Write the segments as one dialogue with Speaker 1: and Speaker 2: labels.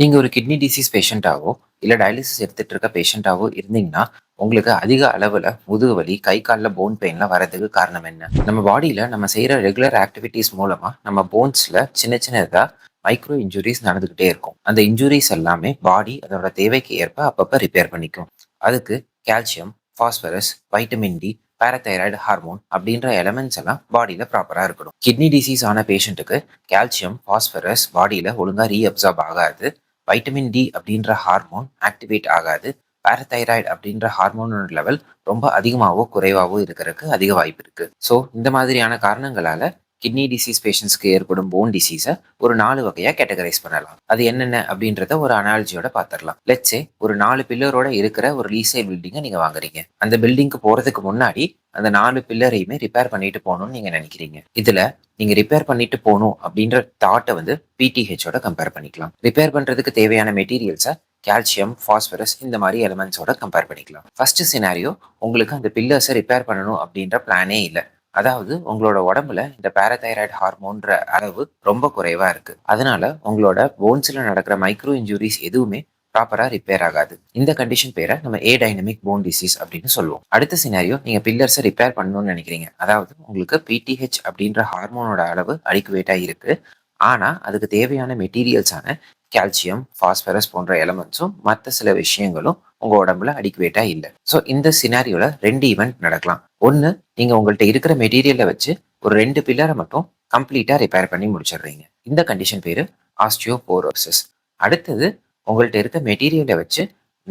Speaker 1: நீங்கள் ஒரு kidney disease பேஷண்ட்டாகவோ இல்லை டயாலிசிஸ் எடுத்துகிட்டு இருக்க பேஷண்ட்டாகவோ இருந்தீங்கன்னா, உங்களுக்கு அதிக அளவில் முதுகு வலி, கை காலில் போன் பெயின்லாம் வரதுக்கு காரணம் என்ன? நம்ம பாடியில் நம்ம செய்கிற ரெகுலர் ஆக்டிவிட்டீஸ் மூலமாக நம்ம போன்ஸில் சின்ன சின்னதாக மைக்ரோ இன்ஜுரிஸ் நடந்துக்கிட்டே இருக்கும். அந்த இன்ஜுரிஸ் எல்லாமே பாடி அதோட தேவைக்கு ஏற்ப அப்பப்போ ரிப்பேர் பண்ணிக்கும். அதுக்கு calcium, phosphorus vitamin D, parathyroid hormone அப்படின்ற எலமெண்ட்ஸ் எல்லாம் பாடியில் ப்ராப்பராக இருக்கணும். கிட்னி டிசீஸ் ஆன பேஷண்ட்டுக்கு கால்சியம், ஃபாஸ்பரஸ் பாடியில் ஒழுங்கா ரீஅப்சார்ப் ஆகாது. வைட்டமின் டி அப்படின்ற ஹார்மோன் ஆக்டிவேட் ஆகாது. பாராதைராய்டு அப்படின்ற ஹார்மோனோட லெவல் ரொம்ப அதிகமாகவோ குறைவாகவோ இருக்கிறதுக்கு அதிக வாய்ப்பு இருக்கு. ஸோ இந்த மாதிரியான காரணங்களால கிட்னி டிசீஸ் பேஷண்ட்ஸ்க்கு ஏற்படும் போன் டிசீஸை ஒரு நாலு வகையாக கேட்டகரைஸ் பண்ணலாம். அது என்னென்ன அப்படின்றத ஒரு அனாலஜியோட பார்த்துடலாம். லெட்ஸே ஒரு நாலு பில்லரோட இருக்கிற ஒரு ரீசேல் பில்டிங்கை நீங்கள் வாங்குறீங்க. அந்த பில்டிங்க்கு போகிறதுக்கு முன்னாடி அந்த நாலு பில்லரையுமே ரிப்பேர் பண்ணிட்டு போகணும்னு நீங்கள் நினைக்கிறீங்க. இதில் நீங்கள் ரிப்பேர் பண்ணிட்டு போகணும் அப்படின்ற தாட்டை வந்து பிடிஹெச்சோட கம்பேர் பண்ணிக்கலாம். ரிப்பேர் பண்ணுறதுக்கு தேவையான மெட்டீரியல்ஸை கால்சியம், ஃபாஸ்பரஸ் இந்த மாதிரி எலிமெண்ட்ஸோட கம்பேர் பண்ணிக்கலாம். ஃபர்ஸ்ட் சினாரியோ உங்களுக்கு அந்த பில்லர்ஸை ரிப்பேர் பண்ணணும் அப்படின்ற பிளானே இல்லை. அதாவது உங்களோட உடம்புல இந்த பாரதைராய்டு ஹார்மோன்ற அளவு ரொம்ப குறைவா இருக்கு. அதனால உங்களோட போன்ஸ்ல நடக்கிற மைக்ரோ இன்ஜுரிஸ் எதுவுமே ப்ராப்பரா ரிப்பேர் ஆகாது. இந்த கண்டிஷன் பேரை நம்ம ஏ டைனமிக் போன் டிசீஸ் அப்படின்னு சொல்லுவோம். அடுத்த சினாரியோ நீங்க பில்லர்ஸை ரிப்பேர் பண்ணணும்னு நினைக்கிறீங்க. அதாவது உங்களுக்கு பிடிஹெச் அப்படின்ற ஹார்மோனோட அளவு அடிக்குவேட்டா இருக்கு. ஆனா அதுக்கு தேவையான மெட்டீரியல்ஸான கால்சியம், பாஸ்பரஸ் போன்ற எலமெண்ட்ஸும் மற்ற சில விஷயங்களும் உங்க உடம்புல அடிக்குவேட்டா இல்லை. ஸோ இந்த சினாரியோல ரெண்டு ஈவெண்ட் நடக்கலாம். ஒன்று நீங்கள் உங்கள்கிட்ட இருக்கிற மெட்டீரியலை வச்சு ஒரு ரெண்டு பில்லரை மட்டும் கம்ப்ளீட்டாக ரிப்பேர் பண்ணி முடிச்சிடுறீங்க. இந்த கண்டிஷன் பேர் ஆஸ்டியோபோரோசிஸ். அடுத்தது உங்கள்கிட்ட இருக்க மெட்டீரியலை வச்சு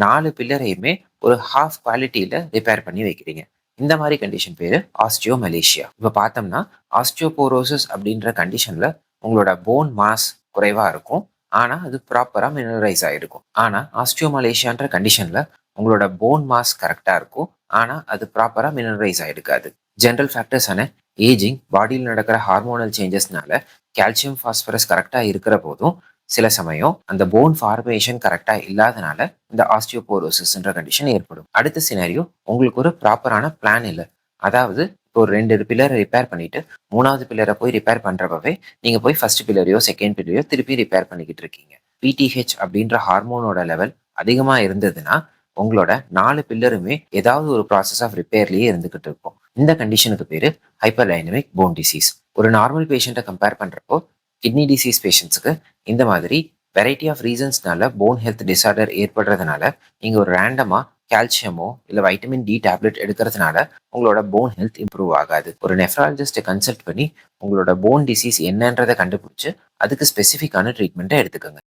Speaker 1: நாலு பில்லரையுமே ஒரு ஹாஃப் குவாலிட்டியில் ரிப்பேர் பண்ணி வைக்கிறீங்க. இந்த மாதிரி கண்டிஷன் பேர் ஆஸ்டியோ மலேசியா இப்போ பார்த்தோம்னா ஆஸ்டியோபோரோசிஸ் அப்படின்ற கண்டிஷனில் உங்களோட போன் மாஸ் குறைவாக இருக்கும். ஆனால் அது ப்ராப்பராக மினரலைஸ் ஆகிருக்கும் ஆனால் ஆஸ்டியோ மலேசியான்ற கண்டிஷனில் உங்களோட போன் மாஸ் கரெக்டாக இருக்கும். ஆனால் அது ப்ராப்பராக மினரலைஸ் ஆகிருக்காது ஜென்ரல் ஃபேக்டர்ஸான ஏஜிங், பாடியில் நடக்கிற ஹார்மோனல் சேஞ்சஸ்னால கால்சியம், ஃபாஸ்பரஸ் கரெக்டாக இருக்கிற போதும் சில சமயம் அந்த போன் ஃபார்மேஷன் கரெக்டாக இல்லாதனால இந்த ஆஸ்டியோபோரோசிஸ்ன்ற கண்டிஷன் ஏற்படும். அடுத்த சினாரியோ உங்களுக்கு ஒரு ப்ராப்பரான பிளான் இல்லை. அதாவது இப்போ ஒரு ரெண்டு பில்லரை ரிப்பேர் பண்ணிட்டு மூணாவது பில்லரை போய் ரிப்பேர் பண்ணுறப்பவே நீங்கள் போய் ஃபர்ஸ்ட் பில்லரையோ செகண்ட் பில்லரையோ திருப்பி ரிப்பேர் பண்ணிக்கிட்டு இருக்கீங்க. பிடிஹெச் அப்படின்ற ஹார்மோனோட லெவல் அதிகமாக இருந்ததுன்னா உங்களோட நாலு பில்லருமே ஏதாவது ஒரு ப்ராசஸ் ஆஃப் ரிப்பேர்லயே இருந்துகிட்டு இருக்கும். இந்த கண்டிஷனுக்கு பேரு ஹைப்பர் டைனமிக் போன் டிசீஸ். ஒரு நார்மல் பேஷண்ட்டை கம்பேர் பண்றப்போ கிட்னி டிசீஸ் பேஷண்ட்ஸுக்கு இந்த மாதிரி வெரைட்டி ஆஃப் ரீசன்ஸ்னால போன் ஹெல்த் டிசார்டர் ஏற்படுறதுனால நீங்க ஒரு ரேண்டமா கால்சியமோ இல்ல வைட்டமின் டி டேப்லெட் எடுக்கிறதுனால உங்களோட போன் ஹெல்த் இம்ப்ரூவ் ஆகாது. ஒரு நெஃப்ராலஜிஸ்ட்டை கன்சல்ட் பண்ணி உங்களோட போன் டிசீஸ் என்னன்றதை கண்டுபிடிச்சு அதுக்கு ஸ்பெசிஃபிக்கான ட்ரீட்மெண்ட்டை எடுத்துக்கோங்க.